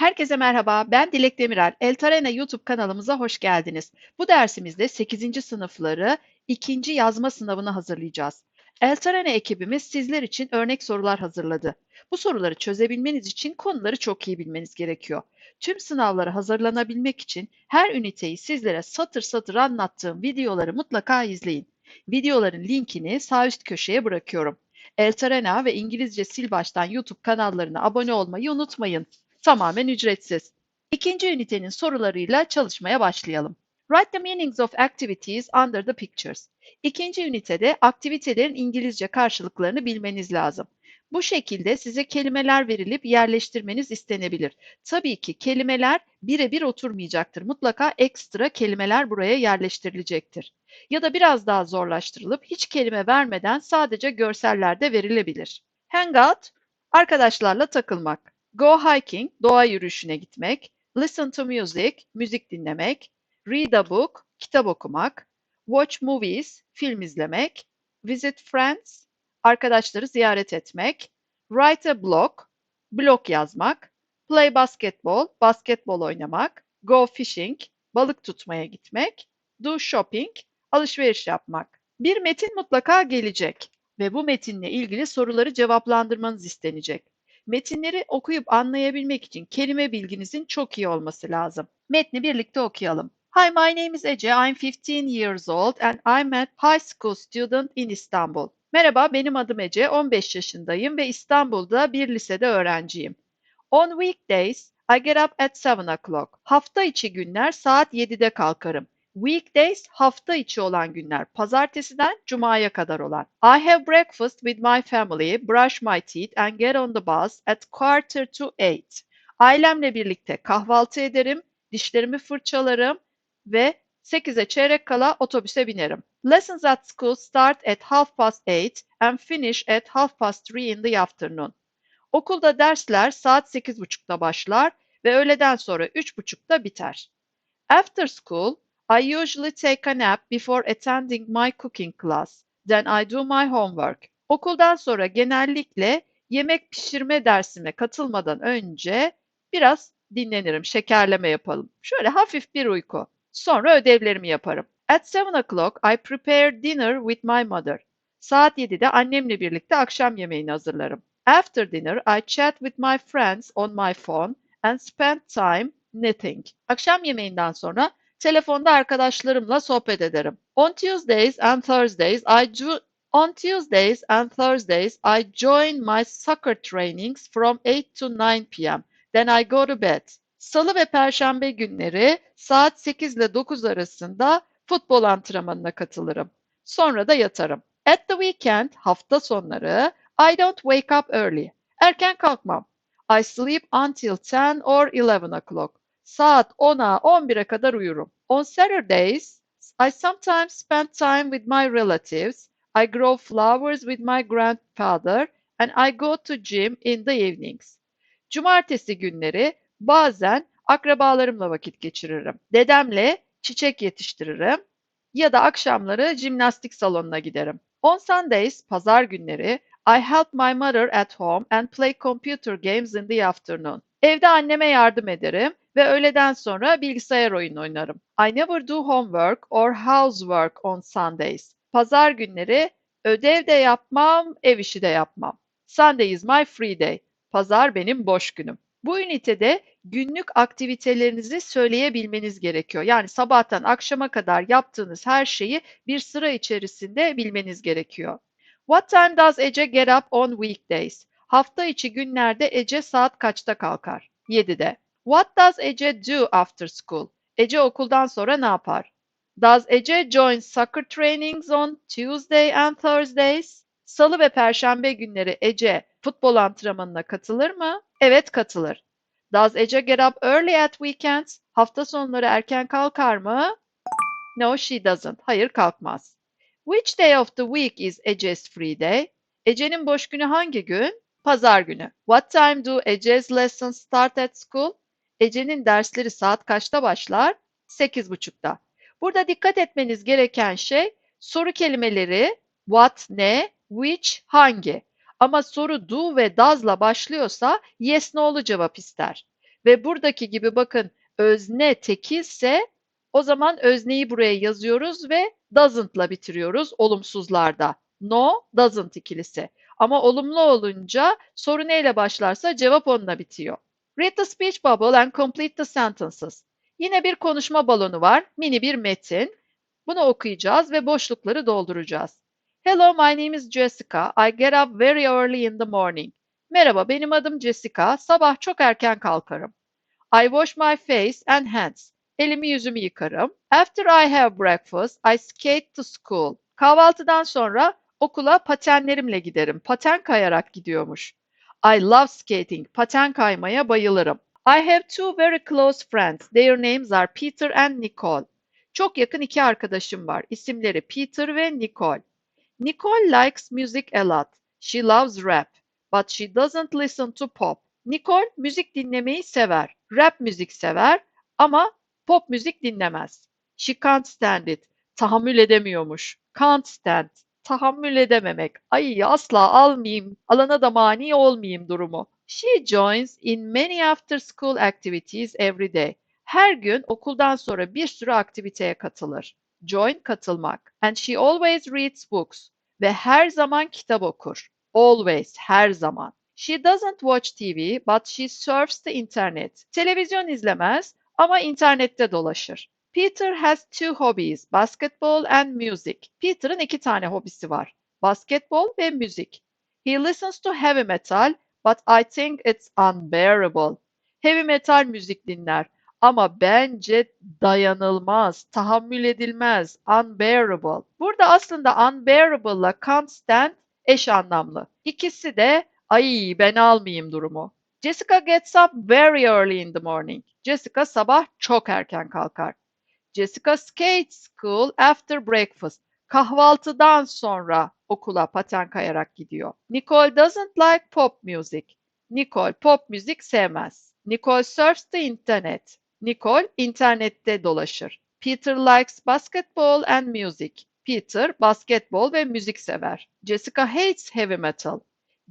Herkese merhaba, ben Dilek Demirel. Eltarena YouTube kanalımıza hoş geldiniz. Bu dersimizde 8. sınıfları ikinci yazma sınavını hazırlayacağız. Eltarena ekibimiz sizler için örnek sorular hazırladı. Bu soruları çözebilmeniz için konuları çok iyi bilmeniz gerekiyor. Tüm sınavlara hazırlanabilmek için her üniteyi sizlere satır satır anlattığım videoları mutlaka izleyin. Videoların linkini sağ üst köşeye bırakıyorum. Eltarena ve İngilizce Sil Baştan YouTube kanallarına abone olmayı unutmayın. Tamamen ücretsiz. İkinci ünitenin sorularıyla çalışmaya başlayalım. Write the meanings of activities under the pictures. İkinci ünitede aktivitelerin İngilizce karşılıklarını bilmeniz lazım. Bu şekilde size kelimeler verilip yerleştirmeniz istenebilir. Tabii ki kelimeler birebir oturmayacaktır. Mutlaka ekstra kelimeler buraya yerleştirilecektir. Ya da biraz daha zorlaştırılıp hiç kelime vermeden sadece görseller de verilebilir. Hangout, arkadaşlarla takılmak. Go hiking, doğa yürüyüşüne gitmek. Listen to music, müzik dinlemek. Read a book, kitap okumak. Watch movies, film izlemek. Visit friends, arkadaşları ziyaret etmek. Write a blog, blog yazmak. Play basketball, basketbol oynamak. Go fishing, balık tutmaya gitmek. Do shopping, alışveriş yapmak. Bir metin mutlaka gelecek ve bu metinle ilgili soruları cevaplandırmanız istenecek. Metinleri okuyup anlayabilmek için kelime bilginizin çok iyi olması lazım. Metni birlikte okuyalım. Hi, my name is Ece. I'm 15 years old and I'm a high school student in Istanbul. Merhaba, benim adım Ece. 15 yaşındayım ve İstanbul'da bir lisede öğrenciyim. On weekdays, I get up at 7 o'clock. Hafta içi günler saat 7'de kalkarım. Weekdays hafta içi olan günler, pazartesiden cumaya kadar olan. I have breakfast with my family, brush my teeth and get on the bus at quarter to eight. Ailemle birlikte kahvaltı ederim, dişlerimi fırçalarım ve 8'e çeyrek kala otobüse binerim. Lessons at school start at half past eight and finish at half past three in the afternoon. Okulda dersler saat 8.30'da başlar ve öğleden sonra 3.30'da biter. After school, I usually take a nap before attending my cooking class. Then I do my homework. Okuldan sonra genellikle yemek pişirme dersine katılmadan önce biraz dinlenirim, şekerleme yapalım. Şöyle hafif bir uyku. Sonra ödevlerimi yaparım. At 7 o'clock I prepare dinner with my mother. Saat 7'de annemle birlikte akşam yemeğini hazırlarım. After dinner I chat with my friends on my phone and spend time knitting. Akşam yemeğinden sonra telefonda arkadaşlarımla sohbet ederim. On Tuesdays and Thursdays I do On Tuesdays and Thursdays I join my soccer trainings from 8 to 9 p.m. Then I go to bed. Salı ve perşembe günleri saat 8 ile 9 arasında futbol antrenmanına katılırım. Sonra da yatarım. At the weekend, hafta sonları, I don't wake up early. Erken kalkmam. I sleep until 10 or 11 o'clock. Saat 10'a 11'e kadar uyurum. On Saturdays, I sometimes spend time with my relatives. I grow flowers with my grandfather and I go to gym in the evenings. Cumartesi günleri bazen akrabalarımla vakit geçiririm. Dedemle çiçek yetiştiririm ya da akşamları jimnastik salonuna giderim. On Sundays, pazar günleri, I help my mother at home and play computer games in the afternoon. Evde anneme yardım ederim ve öğleden sonra bilgisayar oyunu oynarım. I never do homework or housework on Sundays. Pazar günleri ödev de yapmam, ev işi de yapmam. Sunday is my free day. Pazar benim boş günüm. Bu ünitede günlük aktivitelerinizi söyleyebilmeniz gerekiyor. Yani sabahtan akşama kadar yaptığınız her şeyi bir sıra içerisinde bilmeniz gerekiyor. What time does Ece get up on weekdays? Hafta içi günlerde Ece saat kaçta kalkar? 7'de. What does Ece do after school? Ece okuldan sonra ne yapar? Does Ece join soccer trainings on Tuesday and Thursdays? Salı ve perşembe günleri Ece futbol antrenmanına katılır mı? Evet katılır. Does Ece get up early at weekends? Hafta sonları erken kalkar mı? No, she doesn't. Hayır kalkmaz. Which day of the week is Ece's free day? Ece'nin boş günü hangi gün? Pazar günü. What time do Ece's lessons start at school? Ece'nin dersleri saat kaçta başlar? 8.30'da. Burada dikkat etmeniz gereken şey soru kelimeleri what, ne, which, hangi. Ama soru do ve does'la başlıyorsa yes no'lu cevap ister. Ve buradaki gibi bakın özne tekilse o zaman özneyi buraya yazıyoruz ve doesn't'la bitiriyoruz olumsuzlarda. No, doesn't ikilisi. Ama olumlu olunca soru neyle başlarsa cevap onunla bitiyor. Read the speech bubble and complete the sentences. Yine bir konuşma balonu var, mini bir metin. Bunu okuyacağız ve boşlukları dolduracağız. Hello, my name is Jessica. I get up very early in the morning. Merhaba, benim adım Jessica. Sabah çok erken kalkarım. I wash my face and hands. Elimi yüzümü yıkarım. After I have breakfast, I skate to school. Kahvaltıdan sonra okula patenlerimle giderim. Paten kayarak gidiyormuş. I love skating. Paten kaymaya bayılırım. I have two very close friends. Their names are Peter and Nicole. Çok yakın iki arkadaşım var. İsimleri Peter ve Nicole. Nicole likes music a lot. She loves rap, but she doesn't listen to pop. Nicole müzik dinlemeyi sever. Rap müzik sever ama pop müzik dinlemez. She can't stand it. Tahammül edemiyormuş. Can't stand. Tahammül edememek. Ay asla almayayım, alana da mani olmayayım durumu. She joins in many after school activities every day. Her gün okuldan sonra bir sürü aktiviteye katılır. Join katılmak. And she always reads books. Ve her zaman kitap okur. Always, her zaman. She doesn't watch TV, but she surfs the internet. Televizyon izlemez ama internette dolaşır. Peter has two hobbies, basketball and music. Peter'ın iki tane hobisi var. Basketbol ve müzik. He listens to heavy metal, but I think it's unbearable. Heavy metal müzik dinler ama bence dayanılmaz, tahammül edilmez, unbearable. Burada aslında unbearable ile can't stand eş anlamlı. İkisi de ay ben almayayım durumu. Jessica gets up very early in the morning. Jessica sabah çok erken kalkar. Jessica skates school after breakfast. Kahvaltıdan sonra okula paten kayarak gidiyor. Nicole doesn't like pop music. Nicole pop müzik sevmez. Nicole surfs the internet. Nicole internette dolaşır. Peter likes basketball and music. Peter basketbol ve müzik sever. Jessica hates heavy metal.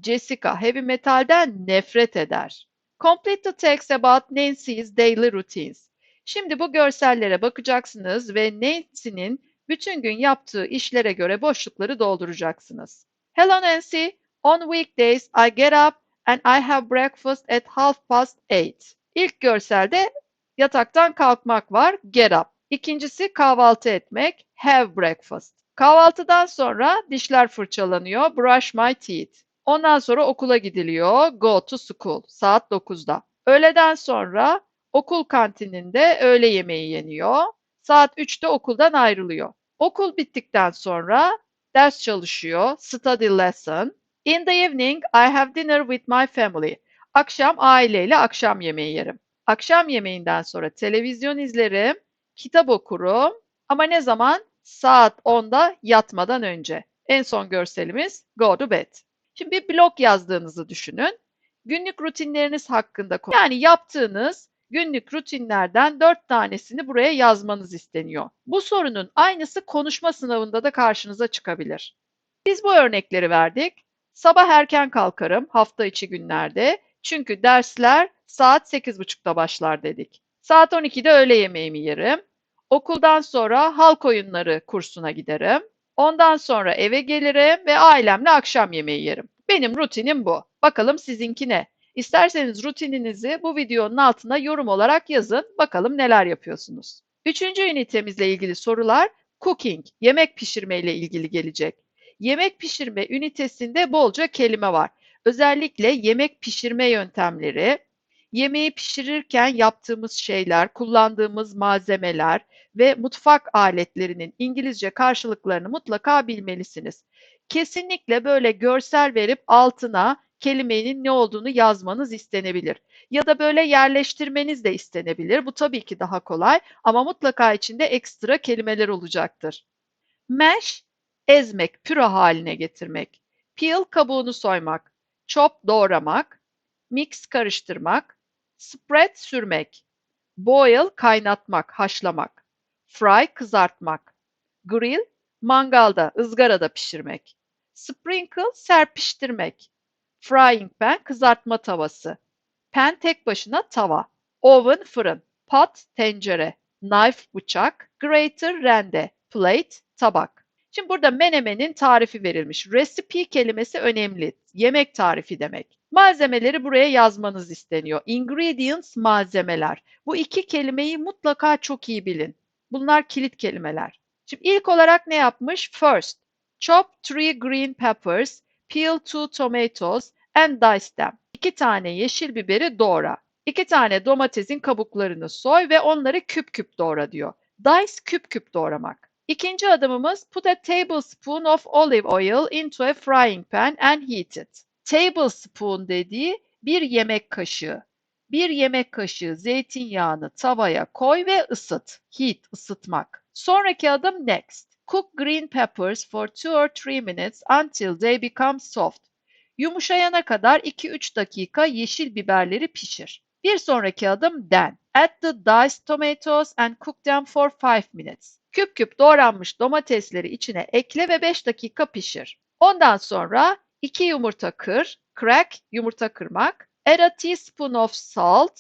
Jessica heavy metalden nefret eder. Complete the text about Nancy's daily routines. Şimdi bu görsellere bakacaksınız ve Nancy'nin bütün gün yaptığı işlere göre boşlukları dolduracaksınız. Hello Nancy, on weekdays I get up and I have breakfast at half past eight. İlk görselde yataktan kalkmak var, get up. İkincisi kahvaltı etmek, have breakfast. Kahvaltıdan sonra dişler fırçalanıyor, brush my teeth. Ondan sonra okula gidiliyor, go to school, saat 9'da. Öğleden sonra okul kantininde öğle yemeği yeniyor. Saat 3'te okuldan ayrılıyor. Okul bittikten sonra ders çalışıyor, study lesson. In the evening, I have dinner with my family. Akşam aileyle akşam yemeği yerim. Akşam yemeğinden sonra televizyon izlerim, kitap okurum. Ama ne zaman? Saat 10'da yatmadan önce. En son görselimiz go to bed. Şimdi bir blog yazdığınızı düşünün. Günlük rutinleriniz hakkında yani yaptığınız günlük rutinlerden dört tanesini buraya yazmanız isteniyor. Bu sorunun aynısı konuşma sınavında da karşınıza çıkabilir. Biz bu örnekleri verdik. Sabah erken kalkarım hafta içi günlerde. Çünkü dersler saat 8.30'da başlar dedik. Saat 12'de öğle yemeğimi yerim. Okuldan sonra halk oyunları kursuna giderim. Ondan sonra eve gelirim ve ailemle akşam yemeği yerim. Benim rutinim bu. Bakalım sizinki ne? İsterseniz rutininizi bu videonun altına yorum olarak yazın. Bakalım neler yapıyorsunuz. Üçüncü ünitemizle ilgili sorular cooking, yemek pişirme ile ilgili gelecek. Yemek pişirme ünitesinde bolca kelime var. Özellikle yemek pişirme yöntemleri, yemeği pişirirken yaptığımız şeyler, kullandığımız malzemeler ve mutfak aletlerinin İngilizce karşılıklarını mutlaka bilmelisiniz. Kesinlikle böyle görsel verip altına kelimenin ne olduğunu yazmanız istenebilir. Ya da böyle yerleştirmeniz de istenebilir. Bu tabii ki daha kolay ama mutlaka içinde ekstra kelimeler olacaktır. Mash, ezmek, püre haline getirmek. Peel, kabuğunu soymak. Chop, doğramak. Mix, karıştırmak. Spread, sürmek. Boil, kaynatmak, haşlamak. Fry, kızartmak. Grill, mangalda, ızgarada pişirmek. Sprinkle, serpiştirmek. Frying pan, kızartma tavası. Pan tek başına tava. Oven fırın, pot tencere, knife bıçak, grater rende, plate tabak. Şimdi burada menemenin tarifi verilmiş. Recipe kelimesi önemli. Yemek tarifi demek. Malzemeleri buraya yazmanız isteniyor. Ingredients malzemeler. Bu iki kelimeyi mutlaka çok iyi bilin. Bunlar kilit kelimeler. Şimdi ilk olarak ne yapmış? First, chop three green peppers, peel two tomatoes and dice them. İki tane yeşil biberi doğra. İki tane domatesin kabuklarını soy ve onları küp küp doğra diyor. Dice küp küp doğramak. İkinci adımımız put a tablespoon of olive oil into a frying pan and heat it. Tablespoon dediği bir yemek kaşığı. Bir yemek kaşığı zeytinyağını tavaya koy ve ısıt. Heat, ısıtmak. Sonraki adım next. Cook green peppers for 2 or 3 minutes until they become soft. Yumuşayana kadar 2-3 dakika yeşil biberleri pişir. Bir sonraki adım then. Add the diced tomatoes and cook them for 5 minutes. Küp küp doğranmış domatesleri içine ekle ve 5 dakika pişir. Ondan sonra 2 yumurta kır, crack yumurta kırmak, add a teaspoon of salt,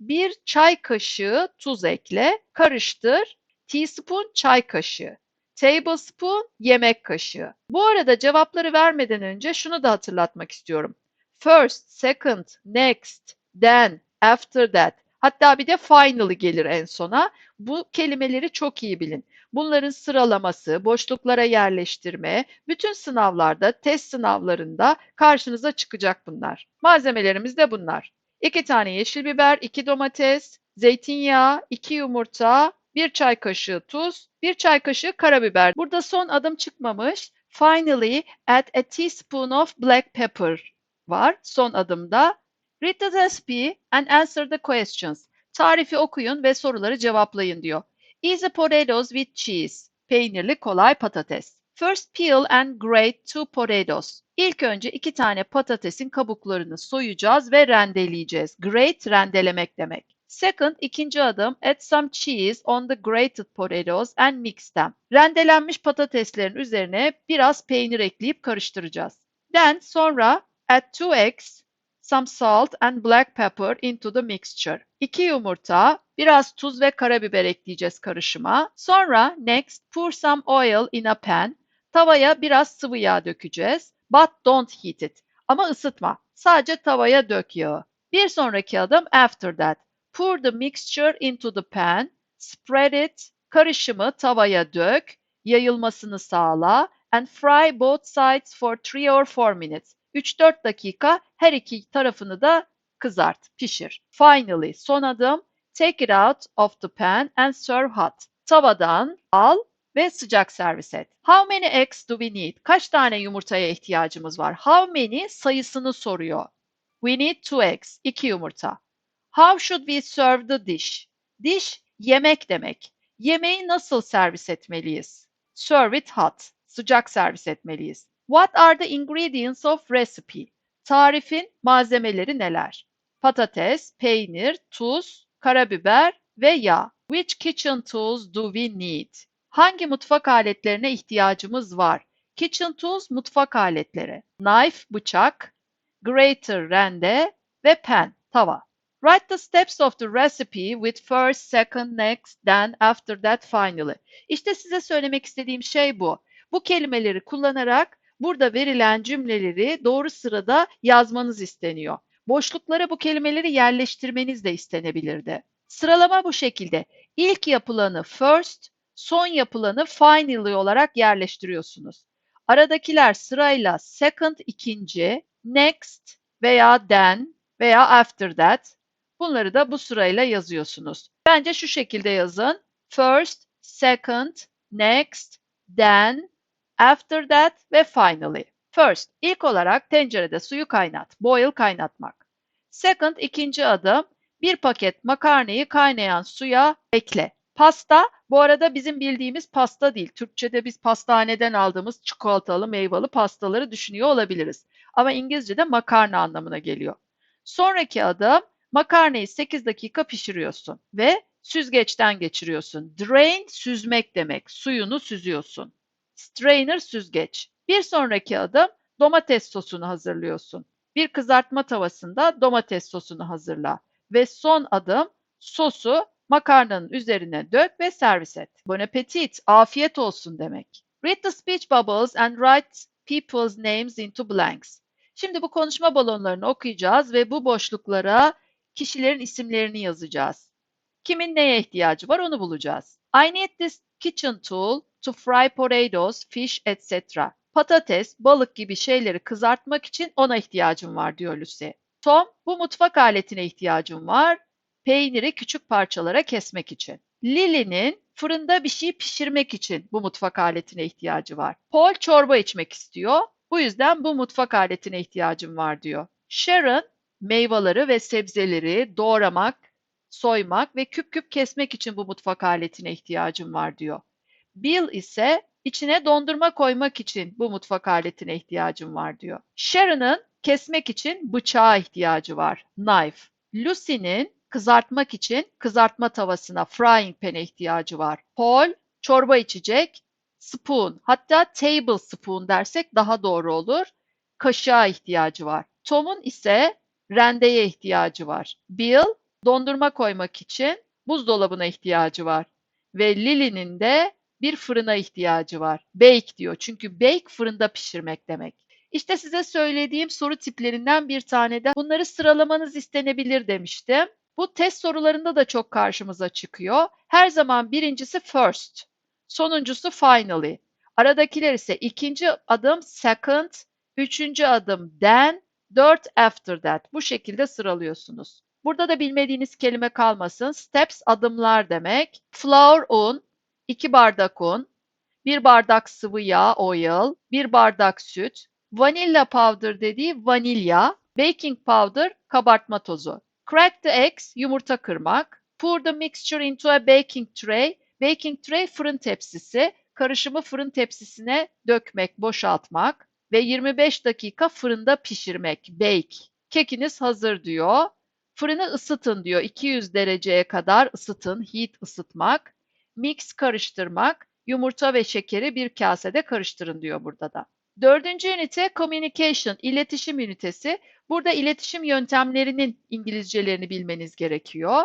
1 çay kaşığı tuz ekle, karıştır, teaspoon çay kaşığı. Tablespoon yemek kaşığı. Bu arada cevapları vermeden önce şunu da hatırlatmak istiyorum. First, second, next, then, after that. Hatta bir de finally gelir en sona. Bu kelimeleri çok iyi bilin. Bunların sıralaması, boşluklara yerleştirme, bütün sınavlarda, test sınavlarında karşınıza çıkacak bunlar. Malzemelerimiz de bunlar. 2 tane yeşil biber, 2 domates, zeytinyağı, 2 yumurta, 1 çay kaşığı tuz, 1 çay kaşığı karabiber. Burada son adım çıkmamış. Finally, add a teaspoon of black pepper var son adımda. Read the recipe and answer the questions. Tarifi okuyun ve soruları cevaplayın diyor. Easy potatoes with cheese. Peynirli kolay patates. First peel and grate two potatoes. İlk önce iki tane patatesin kabuklarını soyacağız ve rendeleyeceğiz. Grate rendelemek demek. Second, ikinci adım, add some cheese on the grated potatoes and mix them. Rendelenmiş patateslerin üzerine biraz peynir ekleyip karıştıracağız. Then, sonra, add two eggs, some salt and black pepper into the mixture. 2 yumurta, biraz tuz ve karabiber ekleyeceğiz karışıma. Sonra, next, pour some oil in a pan. Tavaya biraz sıvı yağ dökeceğiz. But don't heat it. Ama ısıtma. Sadece tavaya dök yağı. Bir sonraki adım after that. Pour the mixture into the pan, spread it, karışımı tavaya dök, yayılmasını sağla and fry both sides for 3 or 4 minutes. 3-4 dakika her iki tarafını da kızart, pişir. Finally, son adım take it out of the pan and serve hot. Tavadan al ve sıcak servis et. How many eggs do we need? Kaç tane yumurtaya ihtiyacımız var? How many sayısını soruyor. We need two eggs. 2 yumurta. How should we serve the dish? Dish yemek demek. Yemeği nasıl servis etmeliyiz? Serve it hot. Sıcak servis etmeliyiz. What are the ingredients of recipe? Tarifin malzemeleri neler? Patates, peynir, tuz, karabiber ve yağ. Which kitchen tools do we need? Hangi mutfak aletlerine ihtiyacımız var? Kitchen tools mutfak aletleri. Knife, bıçak, grater, rende ve pan, tava. Write the steps of the recipe with first, second, next, then, after that, finally. İşte size söylemek istediğim şey bu. Bu kelimeleri kullanarak burada verilen cümleleri doğru sırada yazmanız isteniyor. Boşluklara bu kelimeleri yerleştirmeniz de istenebilirdi. Sıralama bu şekilde. İlk yapılanı first, son yapılanı finally olarak yerleştiriyorsunuz. Aradakiler sırayla second ikinci, next veya then veya after that. Bunları da bu sırayla yazıyorsunuz. Bence şu şekilde yazın. First, second, next, then, after that ve finally. First, ilk olarak tencerede suyu kaynat. Boil kaynatmak. Second, ikinci adım. Bir paket makarnayı kaynayan suya ekle. Pasta, bu arada bizim bildiğimiz pasta değil. Türkçe'de biz pastaneden aldığımız çikolatalı, meyveli pastaları düşünüyor olabiliriz. Ama İngilizce'de makarna anlamına geliyor. Sonraki adım, makarnayı 8 dakika pişiriyorsun ve süzgeçten geçiriyorsun. Drain, süzmek demek. Suyunu süzüyorsun. Strainer, süzgeç. Bir sonraki adım, domates sosunu hazırlıyorsun. Bir kızartma tavasında domates sosunu hazırla Ve son adım sosu makarnanın üzerine dök ve servis et. Bon appetit, afiyet olsun demek. Read the speech bubbles and write people's names into blanks. Şimdi bu konuşma balonlarını okuyacağız ve bu boşluklara kişilerin isimlerini yazacağız. Kimin neye ihtiyacı var onu bulacağız. I need this kitchen tool to fry potatoes, fish, etc. Patates, balık gibi şeyleri kızartmak için ona ihtiyacım var diyor Lucy. Tom, bu mutfak aletine ihtiyacım var. Peyniri küçük parçalara kesmek için. Lily'nin fırında bir şey pişirmek için bu mutfak aletine ihtiyacı var. Paul çorba içmek istiyor. Bu yüzden bu mutfak aletine ihtiyacım var diyor. Sharon meyveleri ve sebzeleri doğramak, soymak ve küp küp kesmek için bu mutfak aletine ihtiyacım var diyor. Bill ise içine dondurma koymak için bu mutfak aletine ihtiyacım var diyor. Sharon'ın kesmek için bıçağa ihtiyacı var. Knife. Lucy'nin kızartmak için kızartma tavasına, frying pan'e ihtiyacı var. Paul çorba içecek, spoon, hatta table spoon dersek daha doğru olur. Kaşığa ihtiyacı var. Tom'un ise rendeye ihtiyacı var. Bill dondurma koymak için buzdolabına ihtiyacı var. Ve Lily'nin de bir fırına ihtiyacı var. Bake diyor. Çünkü bake fırında pişirmek demek. İşte size söylediğim soru tiplerinden bir tane de bunları sıralamanız istenebilir demiştim. Bu test sorularında da çok karşımıza çıkıyor. Her zaman birincisi first, sonuncusu finally. Aradakiler ise ikinci adım second, üçüncü adım then, dört after that. Bu şekilde sıralıyorsunuz. Burada da bilmediğiniz kelime kalmasın. Steps adımlar demek. Flour un, 2 bardak un, 1 bardak sıvı yağ oil, 1 bardak süt, vanilla powder dediği vanilya, baking powder kabartma tozu. Crack the eggs yumurta kırmak. Pour the mixture into a baking tray. Baking tray fırın tepsisi. Karışımı fırın tepsisine dökmek, boşaltmak ve 25 dakika fırında pişirmek. Bake. Kekiniz hazır diyor. Fırını ısıtın diyor. 200 dereceye kadar ısıtın. Heat ısıtmak. Mix karıştırmak. Yumurta ve şekeri bir kasede karıştırın diyor burada da. Dördüncü ünite communication, iletişim ünitesi. Burada iletişim yöntemlerinin İngilizcelerini bilmeniz gerekiyor.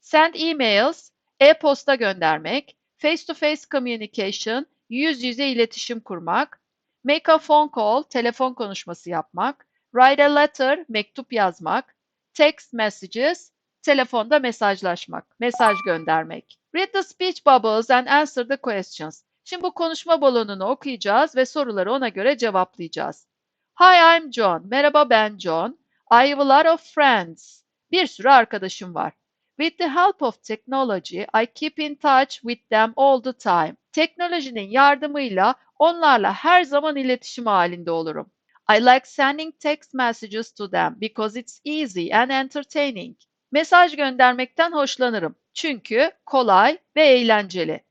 Send emails, e-posta göndermek. Face to face communication, yüz yüze iletişim kurmak. Make a phone call, telefon konuşması yapmak. Write a letter, mektup yazmak. Text messages, telefonda mesajlaşmak, mesaj göndermek. Read the speech bubbles and answer the questions. Şimdi bu konuşma balonunu okuyacağız ve soruları ona göre cevaplayacağız. Hi, I'm John. Merhaba ben John. I have a lot of friends. Bir sürü arkadaşım var. With the help of technology, I keep in touch with them all the time. Teknolojinin yardımıyla onlarla her zaman iletişim halinde olurum. I like sending text messages to them because it's easy and entertaining. Mesaj göndermekten hoşlanırım. Çünkü kolay ve eğlenceli.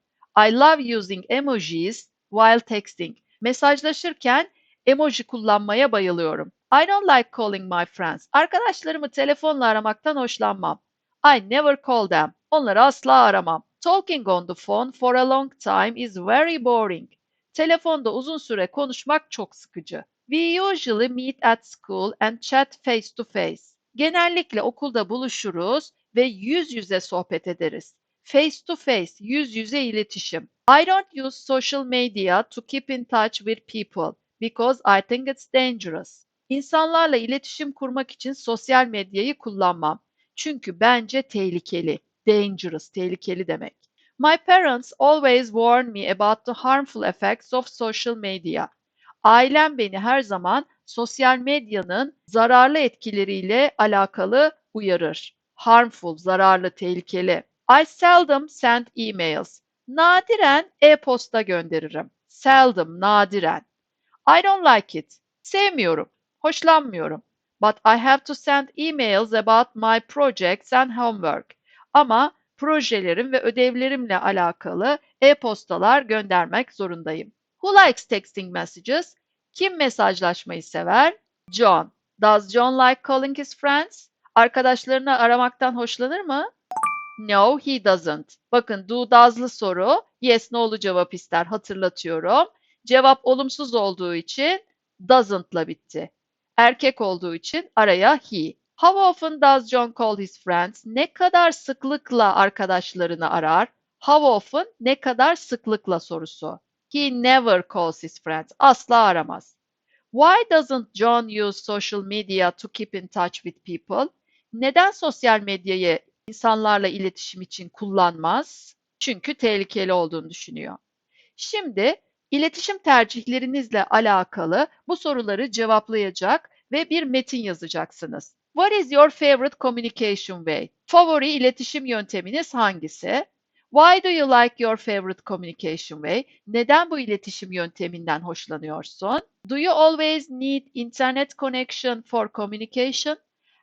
I love using emojis while texting. Mesajlaşırken emoji kullanmaya bayılıyorum. I don't like calling my friends. Arkadaşlarımı telefonla aramaktan hoşlanmam. I never call them. Onları asla aramam. Talking on the phone for a long time is very boring. Telefonda uzun süre konuşmak çok sıkıcı. We usually meet at school and chat face to face. Genellikle okulda buluşuruz ve yüz yüze sohbet ederiz. Face to face, yüz yüze iletişim. I don't use social media to keep in touch with people because I think it's dangerous. İnsanlarla iletişim kurmak için sosyal medyayı kullanmam. Çünkü bence tehlikeli. Dangerous, tehlikeli demek. My parents always warn me about the harmful effects of social media. Ailem beni her zaman sosyal medyanın zararlı etkileriyle alakalı uyarır. Harmful, zararlı, tehlikeli. I seldom send emails. Nadiren e-posta gönderirim. Seldom, nadiren. I don't like it. Sevmiyorum, hoşlanmıyorum. But I have to send emails about my projects and homework. Ama projelerim ve ödevlerimle alakalı e-postalar göndermek zorundayım. Who likes texting messages? Kim mesajlaşmayı sever? John. Does John like calling his friends? Arkadaşlarını aramaktan hoşlanır mı? No, he doesn't. Bakın do does'lı soru. Yes, no'lu cevap ister. Hatırlatıyorum. Cevap olumsuz olduğu için doesn't'la bitti. Erkek olduğu için araya he. How often does John call his friends? Ne kadar sıklıkla arkadaşlarını arar? How often ne kadar sıklıkla sorusu. He never calls his friends. Asla aramaz. Why doesn't John use social media to keep in touch with people? Neden sosyal medyayı insanlarla iletişim için kullanmaz? Çünkü tehlikeli olduğunu düşünüyor. Şimdi iletişim tercihlerinizle alakalı bu soruları cevaplayacak ve bir metin yazacaksınız. What is your favorite communication way? Favori iletişim yönteminiz hangisi? Why do you like your favorite communication way? Neden bu iletişim yönteminden hoşlanıyorsun? Do you always need internet connection for communication?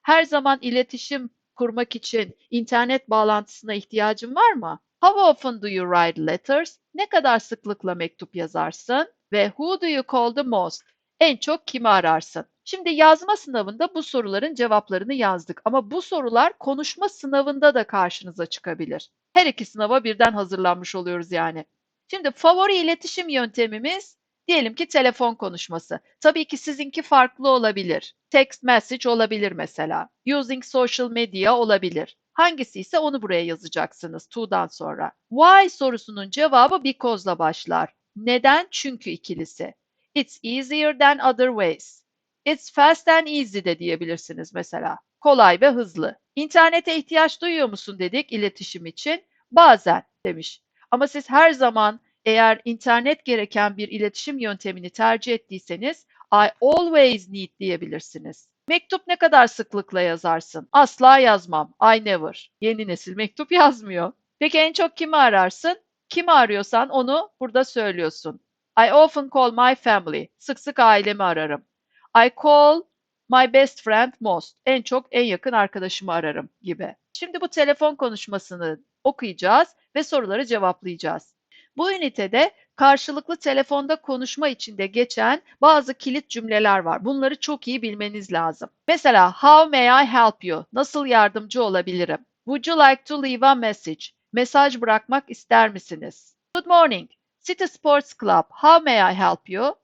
Her zaman iletişim kurmak için internet bağlantısına ihtiyacın var mı? How often do you write letters? Ne kadar sıklıkla mektup yazarsın? Ve who do you call the most? En çok kimi ararsın? Şimdi yazma sınavında bu soruların cevaplarını yazdık ama bu sorular konuşma sınavında da karşınıza çıkabilir. Her iki sınava birden hazırlanmış oluyoruz yani. Şimdi favori iletişim yöntemimiz diyelim ki telefon konuşması. Tabii ki sizinki farklı olabilir. Text message olabilir mesela. Using social media olabilir. Hangisi ise onu buraya yazacaksınız to'dan sonra. Why sorusunun cevabı because'la başlar. Neden? Çünkü ikilisi. It's easier than other ways. It's fast and easy de diyebilirsiniz mesela. Kolay ve hızlı. İnternete ihtiyaç duyuyor musun dedik iletişim için. Bazen demiş. Ama siz her zaman eğer internet gereken bir iletişim yöntemini tercih ettiyseniz I always need diyebilirsiniz. Mektup ne kadar sıklıkla yazarsın? Asla yazmam. I never. Yeni nesil mektup yazmıyor. Peki en çok kimi ararsın? Kimi arıyorsan onu burada söylüyorsun. I often call my family. Sık sık ailemi ararım. I call my best friend most. En çok en yakın arkadaşımı ararım gibi. Şimdi bu telefon konuşmasını okuyacağız ve soruları cevaplayacağız. Bu ünitede karşılıklı telefonda konuşma içinde geçen bazı kilit cümleler var. Bunları çok iyi bilmeniz lazım. Mesela how may I help you? Nasıl yardımcı olabilirim? Would you like to leave a message? Mesaj bırakmak ister misiniz? Good morning. City Sports Club. How may I help you?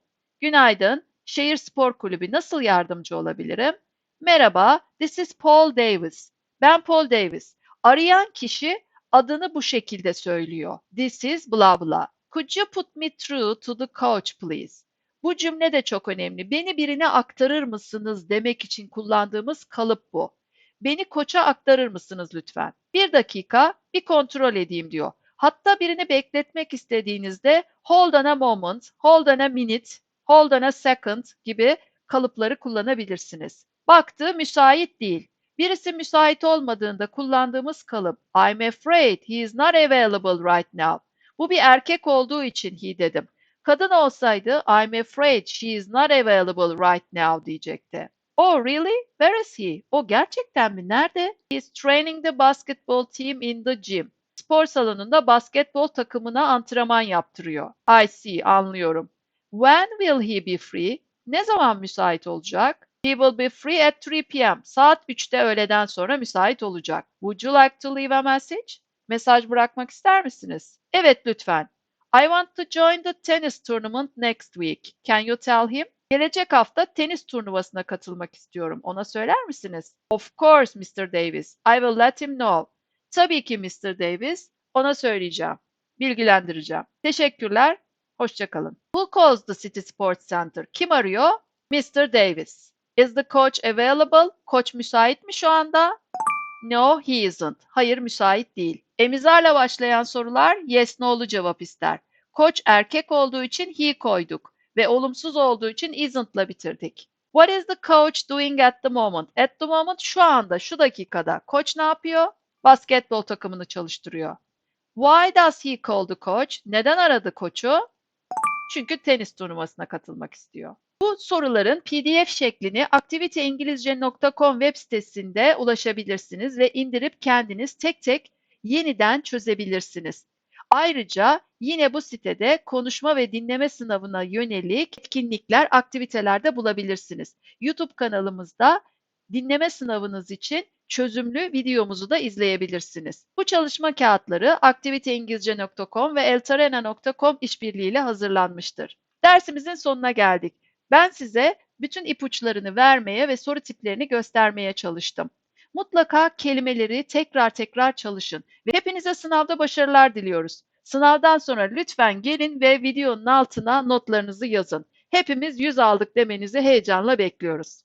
Günaydın. Şehir Spor Kulübü. Nasıl yardımcı olabilirim? Merhaba. This is Paul Davis. Ben Paul Davis. Arayan kişi adını bu şekilde söylüyor. This is blah blah. Could you put me through to the coach please? Bu cümle de çok önemli. Beni birine aktarır mısınız demek için kullandığımız kalıp bu. Beni koça aktarır mısınız lütfen? Bir dakika bir kontrol edeyim diyor. Hatta birini bekletmek istediğinizde hold on a moment, hold on a minute, hold on a second gibi kalıpları kullanabilirsiniz. Baktı müsait değil. Birisi müsait olmadığında kullandığımız kalıp I'm afraid he is not available right now. Bu bir erkek olduğu için he dedim. Kadın olsaydı I'm afraid she is not available right now diyecekti. Oh really? Where is he? O gerçekten mi? Nerede? He is training the basketball team in the gym. Spor salonunda basketbol takımına antrenman yaptırıyor. I see, anlıyorum. When will he be free? Ne zaman müsait olacak? He will be free at 3 p.m. Saat 3'te öğleden sonra müsait olacak. Would you like to leave a message? Mesaj bırakmak ister misiniz? Evet lütfen. I want to join the tennis tournament next week. Can you tell him? Gelecek hafta tenis turnuvasına katılmak istiyorum. Ona söyler misiniz? Of course, Mr. Davis. I will let him know. Tabii ki Mr. Davis. Ona söyleyeceğim. Bilgilendireceğim. Teşekkürler. Hoşçakalın. Who calls the City Sports Center? Kim arıyor? Mr. Davis. Is the coach available? Koç müsait mi şu anda? No, he isn't. Hayır, müsait değil. Emizarla başlayan sorular yes no'lu cevap ister. Koç erkek olduğu için he koyduk ve olumsuz olduğu için isn't'la bitirdik. What is the coach doing at the moment? At the moment şu anda, şu dakikada. Koç ne yapıyor? Basketbol takımını çalıştırıyor. Why does he call the coach? Neden aradı koçu? Çünkü tenis turnuvasına katılmak istiyor. Bu soruların PDF şeklini aktiviteingilizce.com web sitesinde ulaşabilirsiniz ve indirip kendiniz tek tek yeniden çözebilirsiniz. Ayrıca yine bu sitede konuşma ve dinleme sınavına yönelik etkinlikler, aktivitelerde bulabilirsiniz. YouTube kanalımızda dinleme sınavınız için çözümlü videomuzu da izleyebilirsiniz. Bu çalışma kağıtları aktiviteingilizce.com ve eltarena.com işbirliğiyle hazırlanmıştır. Dersimizin sonuna geldik. Ben size bütün ipuçlarını vermeye ve soru tiplerini göstermeye çalıştım. Mutlaka kelimeleri tekrar tekrar çalışın ve hepinize sınavda başarılar diliyoruz. Sınavdan sonra lütfen gelin ve videonun altına notlarınızı yazın. Hepimiz 100 aldık demenizi heyecanla bekliyoruz.